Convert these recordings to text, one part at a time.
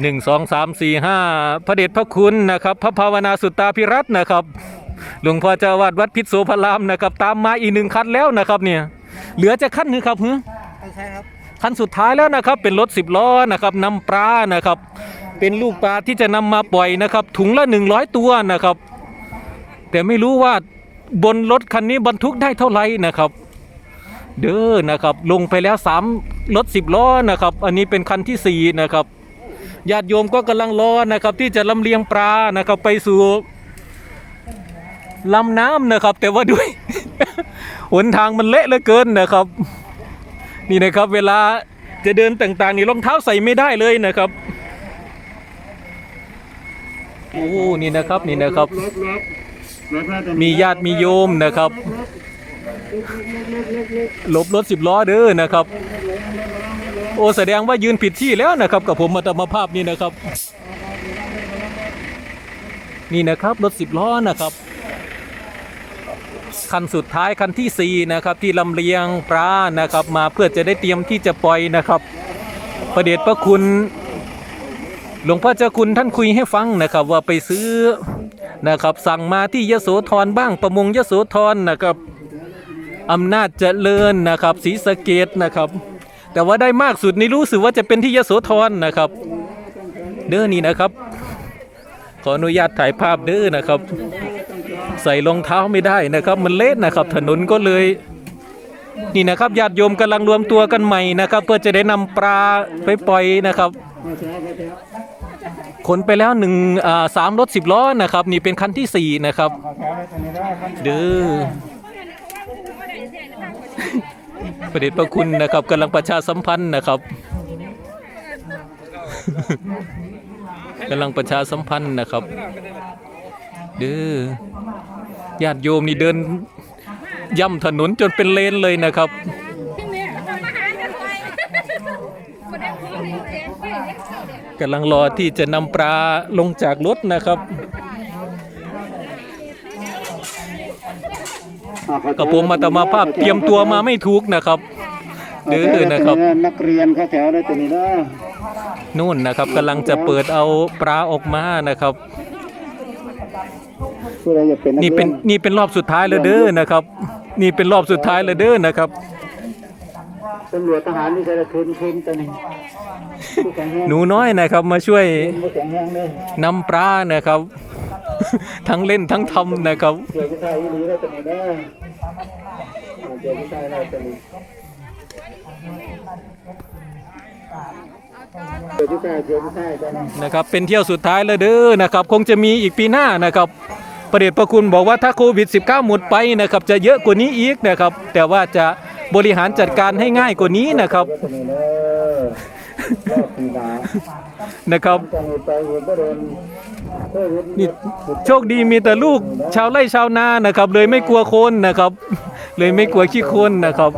หนึ่งสองสามสี่ห้าพระเดชพระคุณนะครับ พระภาวนาสุตตาพิรัตน์นะครับ หลวงพ่อเจ้าอาวาดวัดพิษโสพรามนะครับ ตามมาอีกหนึ่งคันแล้วนะครับเนี่ยเหลือจะคันหนึงครับฮึใช่ครับคันสุดท้ายแล้วนะครับ เป็นรถสิบล้อนะครับนำปลานะครับ เป็นลูกปลาที่จะนำมาปล่อยนะครับ ถุงละ100ตัวนะครับ แต่ไม่รู้ว่าบนรถคันนี้บรรทุกได้เท่าไหร่นะครับเด้อนะครับ ลงไปแล้วสามรถสิบล้อนะครับ อันนี้เป็นคันที่สี่นะครับ ญาติโยมก็กำลังรอนะครับ ที่จะลำเลียงปลานะครับไปสู่ลำน้ำนะครับ แต่ว่าด้วยหนทางมันเละเหลือเกินนะครับ นี่นะครับเวลาจะเดินต่างๆ นี่รองเท้าใส่ไม่ได้เลยนะครับโอ้นี่นะครับนี่นะครับ มีญาติมีโยมนะครับลบรถสิบล้อเด้อนะครับ โอ้แสดงว่ายืนผิดที่แล้วนะครับ กับผมมาตมาภาพนี่นะครับ นี่นะครับรถสิบล้อนะครับคันสุดท้ายคันที่สี่นะครับที่ลำเลียงปลานะครับ มาเพื่อจะได้เตรียมที่จะปล่อยนะครับ ประเดชพระคุณ หลวงพ่อเจ้าคุณท่านคุยให้ฟังนะครับ ว่าไปซื้อนะครับ สั่งมาที่ยโสธรบ้างประมงยโสธรนะครับอำนาจเจริญนะครับศรีสะเกดนะครับ แต่ว่าได้มากสุดนี่รู้สึกว่าจะเป็นที่ยโสธรนะครับ เด้อนี่นะครับ ขออนุญาตถ่ายภาพเด้อนะครับ ใส่รองเท้าไม่ได้นะครับ มันเละนะครับ ถนนก็เลย นี่นะครับญาติโยมกำลังรวมตัวกันใหม่นะครับ เพื่อจะได้นำปลาไปปล่อยนะครับขนไปแล้วหนึ่งอ่าสามรถสิบล้อนะครับ นี่เป็นคันที่สี่นะครับ เด้อ ระเดชพระคุณนะครับกำลังประชาสัมพันธ์นะครับกำลังประชาสัมพันธ์นะครับ เด้อญาติโยมนี่เดิน ย่ำถนนจนเป็นเลนเลยนะครับกำลังรอที่จะนำปลาลงจากรถนะครับ กับผมมาตมาภาพเตรียมตัวมาไม่ถูกนะครับเด้อนะครับนักเรียนเข้าแถวได้ตัวนี้นะนู่นนะครับกำลังจะเปิดเอาปลาออกมานะครับผู้ใดจะเป็นนี่เป็นนี่เป็นรอบสุดท้ายแล้วเด้อนะครับ นี่เป็นรอบสุดท้ายแล้วเด้อนะครับตำรวจทหารนี่ใช้ละคืนคืนตัวนี้ผู้แข็งแรงหนูน้อยนะครับมาช่วยผู้แข็งแรงเลยนำปลานะครับ ทั้งเล่นทั้งทำนะครับ เกี่ยวกับชายอีหลีได้ตัวนี้นะเกี่ยวกับชายได้ตัวนี้เกี่ยวกับชายเกี่ยวกับชายตัวนี้นะครับเป็นเที่ยวสุดท้ายแล้วเด้อนะครับคงจะมีอีกปีหน้านะครับประเดชพระคุณบอกว่าถ้าโควิด -19 หมดไปนะครับจะเยอะกว่านี้อีกนะครับแต่ว่าจะบริหารจัดการให้ง่ายกว่านี้นะครับตัวนี้นะรอบปีหน้านะครับจังหวัดไปเห็นบ่โดนเฮ้ยเห็ นี่โชคดีมีแต่ลูกชาวไร่ชาวนานะครับ เลยไม่กลัวคนนะครับ เลยไม่กลัวขี้โคนนะครับ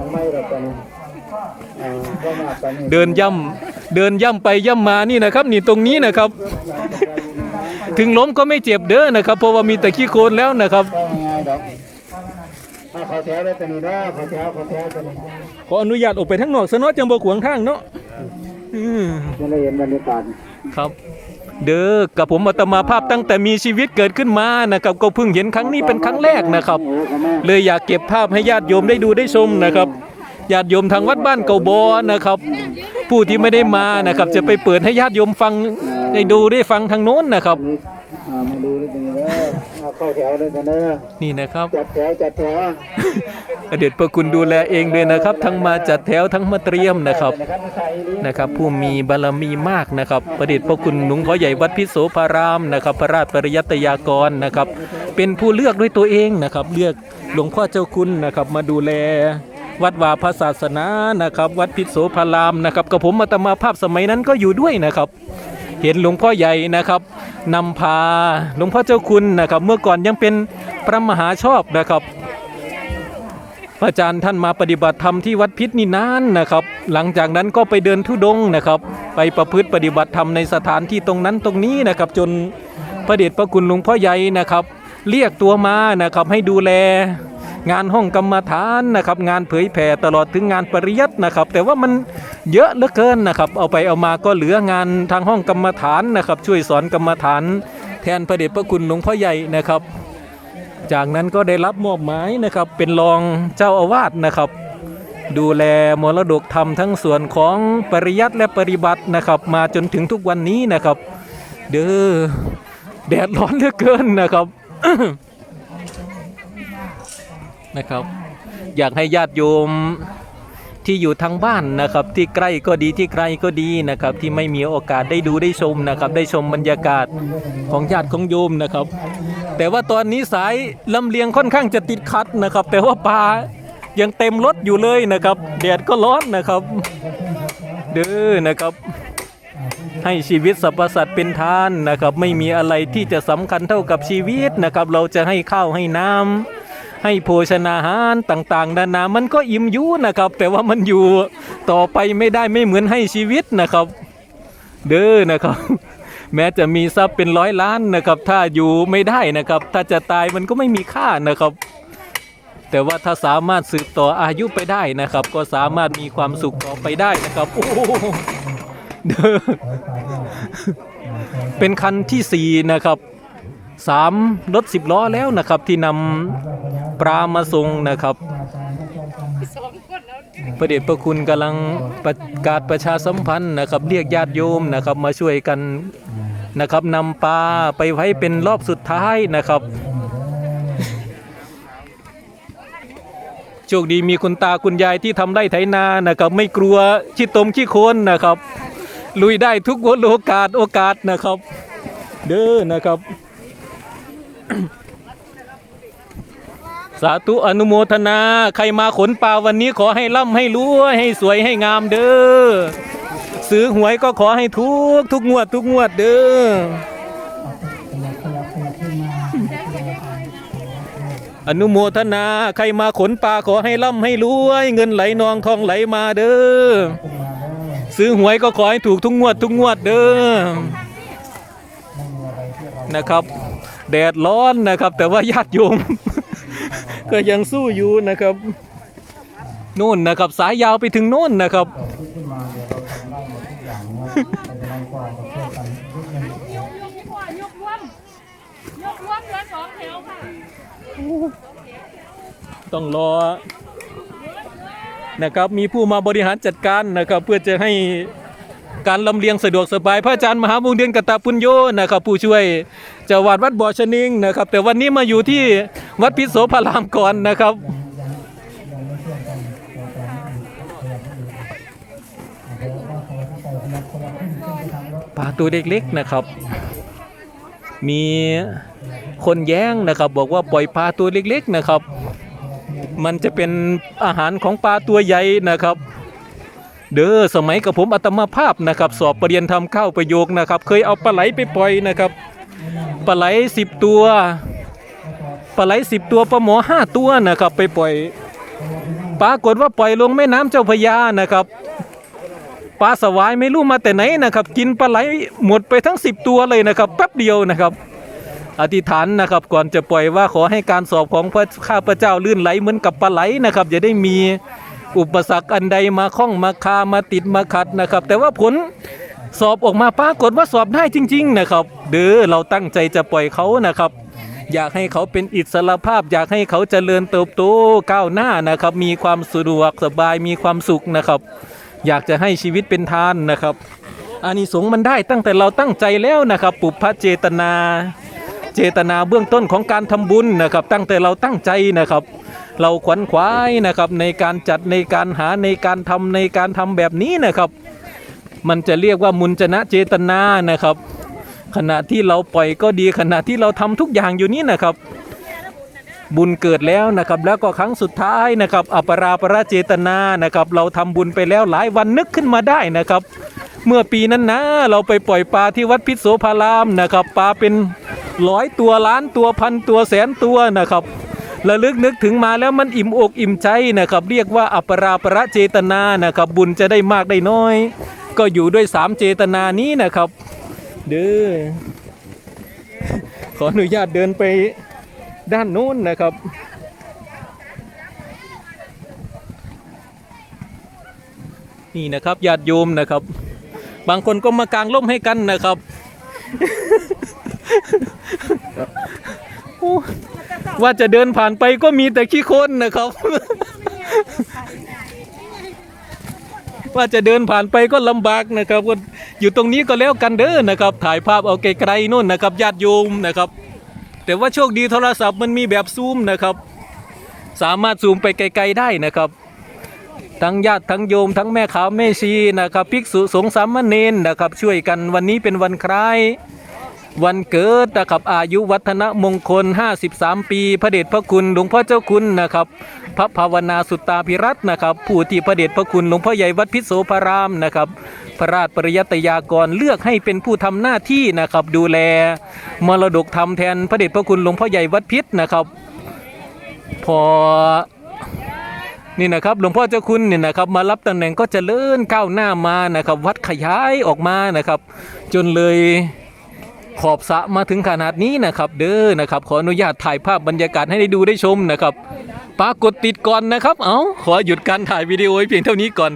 เดินย่ำเดินย่ำไปย่ำมานี่นะครับ นี่ตรงนี้นะครับ ถึงล้มก็ไม่เจ็บเด้อนะครับ เพราะว่ามีแต่ขี้โคลนแล้วนะครับขออนุญาตออกไปทั้งนอกซะเนาะจังบ่ขวางทางเนาะจะได้เห็นบรรยากาศครับ เด้อกับผมอาตมาภาพตั้งแต่มีชีวิตเกิดขึ้นมานะครับก็เพิ่งเห็นครั้งนี้เป็นครั้งแรกนะครับเขาแม่เลยอยากเก็บภาพให้ญาติโยมได้ดูได้ชมนะครับญาติโยมทางวัดบ้านเก่าบอนะครับ ผู้ที่ไม่ได้มานะครับ จะไปเปิดให้ญาติโยมฟังได้ดูได้ฟังทางโน้นนะครับ นี่อ่ามาดูได้ตัวนี้นะเอาเข้าแถวเลยกันนะนี่นะครับ จัดแถวจัดแถวอเดชพระคุณดูแลเองเลยนะครับ ทั้งมาจัดแถวทั้งมาเตรียมนะครับนะครับไม่ใช่อีหลีนะครับผู้มีบารมีมากนะครับ ประเดชพระคุณหลวงพ่อใหญ่วัดพิโสภารามนะครับ พระราชปริยัตยากรนะครับ เป็นผู้เลือกด้วยตัวเองนะครับ เลือกหลวงพ่อเจ้าคุณนะครับ มาดูแลวัดวาพระศาสนานะครับ วัดพิโสภารามนะครับกับผมมาตมาภาพสมัยนั้นก็อยู่ด้วยนะครับ เห็นหลวงพ่อใหญ่นะครับนำพาหลวงพ่อเจ้าคุณนะครับ เมื่อก่อนยังเป็นพระมหาชอบนะครับพระอาจารย์ท่านมาปฏิบัติธรรมที่วัดพิษนี่นานนะครับ หลังจากนั้นก็ไปเดินทุดงนะครับ ไปประพฤติปฏิบัติธรรมในสถานที่ตรงนั้นตรงนี้นะครับ จนพระเดชพระคุณหลวงพ่อใหญ่นะครับ เรียกตัวมานะครับให้ดูแล งานห้องกรรมฐานนะครับ งานเผยแผ่ตลอดถึงงานปริยัตินะครับ แต่ว่ามัน เยอะเหลือเกินนะครับ เอาไปเอามาก็เหลืองานทางห้องกรรมฐานนะครับ ช่วยสอนกรรมฐาน แทนพระเดชพระคุณหลวงพ่อใหญ่นะครับ จากนั้นก็ได้รับมอบหมายนะครับ เป็นรองเจ้าอาวาสนะครับ ดูแลมรดกธรรมทั้งส่วนของปริยัติและปฏิบัตินะครับ มาจนถึงทุกวันนี้นะครับ เด้อแดดร้อนเหลือเกินนะครับนะครับ อยากให้ญาติโยม ที่อยู่ทางบ้านนะครับ ที่ใกล้ก็ดีที่ไกลก็ดีนะครับ ที่ไม่มีโอกาสได้ดูได้ชมนะครับ ได้ชมบรรยากาศของญาติของโยมนะครับ แต่ว่าตอนนี้สายลำเลียงค่อนข้างจะติดขัดนะครับ แต่ว่าปลายังเต็มรถอยู่เลยนะครับแดดก็ร้อนนะครับเด้อนะครับ ให้ชีวิตสรรพสัตว์เป็นทานนะครับ ไม่มีอะไรที่จะสำคัญเท่ากับชีวิตนะครับ เราจะให้ข้าวให้น้ำ ให้โภชนาหารต่างๆนานามันก็อิ่มยุนะครับ แต่ว่ามันอยู่ต่อไปไม่ได้ไม่เหมือนให้ชีวิตนะครับ เด้อนะครับ แม้จะมีทรัพย์เป็นร้อยล้านนะครับ ถ้าอยู่ไม่ได้นะครับ ถ้าจะตายมันก็ไม่มีค่านะครับ แต่ว่าถ้าสามารถสืบต่ออายุไปได้นะครับ ก็สามารถมีความสุขต่อไปได้นะครับโอ้เด้อเป็นคันที่สี่นะครับสามรถสิบล้อแล้วนะครับที่นำ ปลามาส่งนะครับพระเดชพระคุณกำลังประกาศประชาสัมพันธ์นะครับ เรียกญาติโยมนะครับ มาช่วยกันนะครับนำปลาไปไว้เป็นรอบสุดท้ายนะครับโชคดีมีคุณตาคุณยายที่ทำไร่ไถนานะครับ ไม่กลัวขี้ตมขี้โคลนนะครับ ลุยได้ทุกโอกาสโอกาสนะครับ เด้อนะครับ สาธุอนุโมทนา ใครมาขนปลาวันนี้ขอให้ร่ำให้รวยให้สวยให้งามเด้อซื้อหวยก็ขอให้ทุกทุกงวดทุกงวดเด้ออนุโมทนา ใครมาขนปลาขอให้ร่ำให้รวย เงินไหลนองทองไหลมาเด้อซื้อหวยก็ขอให้ถูกทุกงวดทุกงวดเด้อนะครับ แดดร้อนนะครับ แต่ว่าญาติโยม ก็ยังสู้อยู่นะครับนู่นนะครับ สายยาวไปถึงโน่นนะครับต้องรอนะครับมีผู้มาบริหารจัดการนะครับ เพื่อจะให้ การลำเลียงสะดวกสบาย พระอาจารย์มหาวงเดือนกตาปุญโยนะครับผู้ช่วยเจ้าวาดวัดบ่อชะนิงนะครับ แต่วันนี้มาอยู่ที่วัดพิโสพารามก่อนนะครับปลาตัวเล็กๆนะครับ มีคนแย้งนะครับ บอกว่าปล่อยปลาตัวเล็กๆนะครับ มันจะเป็นอาหารของปลาตัวใหญ่นะครับ เด้อสมัยกับผมอัตมาภาพนะครับ สอบปรริญญาธรรมเข้าประโยคนะครับ เคยเอาปลาไหลไปปล่อยนะครับปลาไหลสิบตัวปลาไหลสิบตัวปลาหมอห้าตัวนะครับไปปล่อยปรากฏว่าปล่อยลงแม่น้ำเจ้าพยานะครับปลาสวายไม่รู้มาแต่ไหนนะครับ กินปลาไหลหมดไปทั้ง 10 ตัวเลยนะครับแป๊บเดียวนะครับอธิษฐานนะครับก่อนจะปล่อยว่าขอให้การสอบของพระข้าพระเจ้าลื่นไหลเหมือนกับปลาไหลนะครับอย่าได้มี อุปสรรคอันใดมาข้องมาคามาติดมาขัดนะครับ แต่ว่าผลสอบออกมาปรากฏว่าสอบได้จริง ๆ นะครับ เด้อเราตั้งใจจะปล่อยเขานะครับ อยากให้เขาเป็นอิสระภาพ อยากให้เขาเจริญเติบโตก้าวหน้านะครับ มีความสะดวกสบายมีความสุขนะครับ อยากจะให้ชีวิตเป็นทานนะครับอานิสงส์มันได้ตั้งแต่เราตั้งใจแล้วนะครับ ปุพพเจตนา เจตนาเบื้องต้นของการทำบุญนะครับ ตั้งแต่เราตั้งใจนะครับ เราขวนขวายนะครับในการจัดในการหาในการทำในการทำแบบนี้นะครับ มันจะเรียกว่ามุนจนะเจตนานะครับ ขณะที่เราปล่อยก็ดีขณะที่เราทำทุกอย่างอยู่นี้นะครับ บุญเกิดแล้วนะครับ แล้วก็ครั้งสุดท้ายนะครับอัปราประเจตนานะครับ เราทำบุญไปแล้วหลายวันนึกขึ้นมาได้นะครับเมื่อปีนั้นนะเราไปปล่อยปลาที่วัดพิษโสภารามนะครับปลาเป็น ร้อยตัวล้านตัวพันตัวแสนตัวนะครับระลึกนึกถึงมาแล้วมันอิ่มอกอิ่มใจนะครับ เรียกว่าอัปราประเจตนานะครับ บุญจะได้มากได้น้อย ก็อยู่ด้วยสามเจตนานี้นะครับ เด้อขออนุญาตเดินไปด้านนู้นนะครับนี่นะครับญาติโยมนะครับ บางคนก็มากางร่มให้กันนะครับ ว่าจะเดินผ่านไปก็มีแต่ขี้คนนะครับ ว่าจะเดินผ่านไปก็ลำบากนะครับก็อยู่ตรงนี้ก็แล้วกันเด้อนะครับ ถ่ายภาพเอาไกลๆนู่นนะครับญาติโยมนะครับ แต่ว่าโชคดีโทรศัพท์มันมีแบบซูมนะครับ สามารถซูมไปไกลๆได้นะครับ ทั้งญาติทั้งโยม ทั้งแม่ขาวแม่ชีนะครับ ภิกษุสงฆ์สามเณรนะครับ ช่วยกันวันนี้เป็นวันคล้าย วันเกิดนะครับอายุวัฒนมงคล 53 ปี พระเดชพระคุณหลวงพ่อเจ้าคุณนะครับ พระภาวนาสุตตาภิรัตนะครับ ผู้ที่พระเดชพระคุณหลวงพ่อใหญ่วัดพิษโสพรามนะครับ พระราชปริยัตยากรเลือกให้เป็นผู้ทำหน้าที่นะครับ ดูแลมรดกธรรมแทนพระเดชพระคุณหลวงพ่อใหญ่วัดพิษนะครับ พอนี่นะครับหลวงพ่อเจ้าคุณเนี่ยนะครับมารับตำแหน่งก็จะเลื่อนก้าวหน้ามานะครับ วัดขยายออกมานะครับ จนเลย ขอบสระมาถึงขนาดนี้นะครับ เด้อนะครับขออนุญาตถ่ายภาพบรรยากาศให้ได้ดูได้ชมนะครับปรากฏติดก่อนนะครับ เอา้าขอหยุดการถ่ายวิดีโอเพียงเท่านี้ก่อน